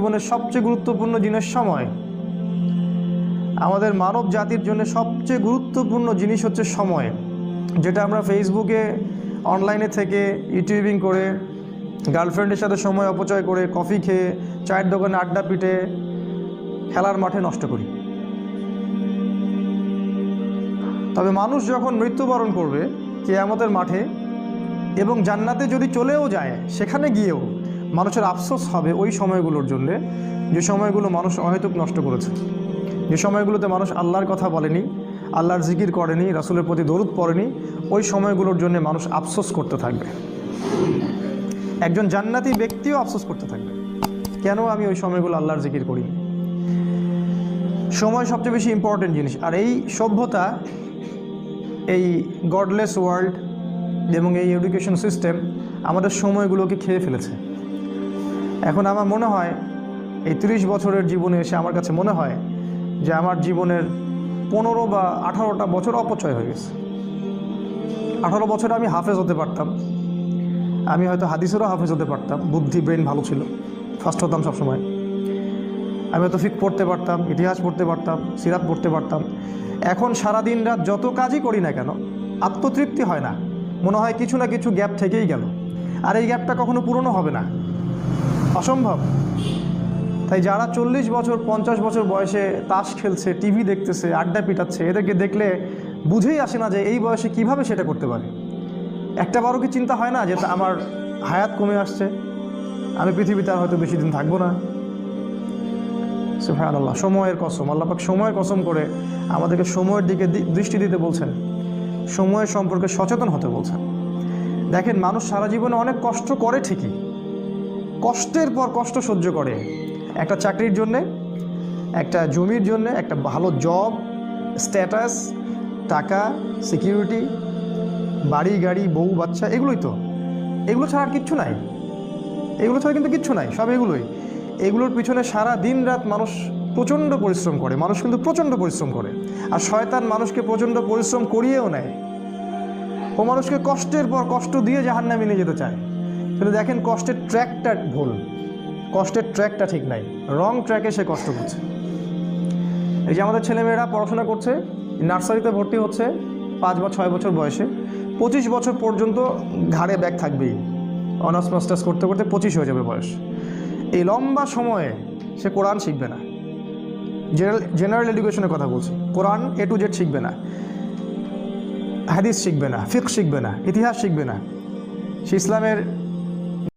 জীবনের সবচেয়ে গুরুত্বপূর্ণ জিনিস সময়। আমাদের মানব জাতির জন্য সবচেয়ে গুরুত্বপূর্ণ জিনিস হচ্ছে সময়। যেটা আমরা ফেসবুকে অনলাইনে থেকে ইউটিউবিং করে গার্লফ্রেন্ডের সাথে সময় অপচয় করে কফি খেয়ে, চায়ের দোকানে আড্ডা পিটে, খেলার মাঠে নষ্ট করি। তবে মানুষ যখন মৃত্যুবরণ করবে, কেয়ামতের মাঠে এবং জান্নাতে যদি চলেও যায়, সেখানে গিয়েও মানুষের আফসোস হবে ওই সময়গুলোর জন্যে, যে সময়গুলো মানুষ অহেতুক নষ্ট করেছে। যে সময়গুলোতে মানুষ আল্লাহর কথা বলেনি, আল্লাহর জিকির করেনি, রাসুলের প্রতি দরুদ পড়েনি, ওই সময়গুলোর জন্য মানুষ আফসোস করতে থাকবে। একজন জান্নাতি ব্যক্তিও আফসোস করতে থাকবে। কেন আমি ওই সময়গুলো আল্লাহর জিকির করি? সময় সবচেয়ে বেশি ইম্পর্টেন্ট জিনিস। আর এই সভ্যতা, এই গডলেস ওয়ার্ল্ড এবং এই এডুকেশন সিস্টেম আমাদের সময়গুলোকে খেয়ে ফেলেছে। এখন আমার মনে হয় এই তিরিশ বছরের জীবনে এসে আমার কাছে মনে হয় যে আমার জীবনের পনেরো বা আঠারোটা বছর অপচয় হয়ে গেছে। আঠারো বছরে আমি হাফেজ হতে পারতাম। আমি হয়তো হাদিসেরও হাফেজ হতে পারতাম। বুদ্ধি ব্রেন ভালো ছিল। ফার্স্ট হতাম সবসময়। আমি হয়তো ফিক পড়তে পারতাম, ইতিহাস পড়তে পারতাম, সিরাত পড়তে পারতাম। এখন সারা দিন রাত যত কাজই করি না কেন, আত্মতৃপ্তি হয় না। মনে হয় কিছু না কিছু গ্যাপ থেকেই গেল। আর এই গ্যাপটা কখনো পূরণও হবে না। অসম্ভব। তাই যারা চল্লিশ বছর, পঞ্চাশ বছর বয়সে তাস খেলছে, টিভি দেখতেছে, আড্ডা পিটাচ্ছে, এদেরকে দেখলে বুঝেই আসে না যে এই বয়সে কীভাবে সেটা করতে পারে। একটা বারও কি চিন্তা হয় না যে আমার হায়াত কমে আসছে? আমি পৃথিবীতে আর হয়তো বেশি দিন থাকব না। সুফান আল্লাহ সময়ের কসম আল্লাপাক সময়ের কসম করে আমাদেরকে সময়ের দিকে দৃষ্টি দিতে বলছেন। সময়ের সম্পর্কে সচেতন হতে বলছেন। দেখেন, মানুষ সারা জীবনে অনেক কষ্ট করে ঠিকই। কষ্টের পর কষ্ট সহ্য করে। একটা চাকরির জন্যে, একটা জমির জন্য, একটা ভালো জব স্ট্যাটাস টাকা সিকিউরিটি বাড়ি, গাড়ি, বউ, বাচ্চা, এগুলোই তো। এগুলো ছাড়া আর কিচ্ছু নাই। এগুলো ছাড়া কিন্তু কিচ্ছু নাই, সব এগুলোই। এগুলোর পিছনে সারা দিন রাত মানুষ প্রচণ্ড পরিশ্রম করে, মানুষ কিন্তু প্রচণ্ড পরিশ্রম করে। আর শয়তান মানুষকে প্রচণ্ড পরিশ্রম করিয়েও নেয়। ও মানুষকে কষ্টের পর কষ্ট দিয়ে জাহান্নামে নিয়ে যেতে চায়। কিন্তু দেখেন, কষ্টের ট্র্যাকটা ভুল। কষ্টের ট্র্যাকটা ঠিক নাই। রং ট্র্যাকে সে কষ্ট করছে। এই যে আমাদের ছেলেমেয়েরা পড়াশোনা করছে, নার্সারিতে ভর্তি হচ্ছে পাঁচ বা ছয় বছর বয়সে। পঁচিশ বছর পর্যন্ত ঘাড়ে ব্যাগ থাকবেই। অনার্স মাস্টার্স করতে করতে পঁচিশ হয়ে যাবে বয়স। এই লম্বা সময়ে সে কোরআন শিখবে না। জেনারেল জেনারেল এডুকেশনের কথা বলছি। কোরআন এ টু জেড শিখবে না। হাদিস শিখবে না ফিক শিখবে না, ইতিহাস শিখবে না। সে ইসলামের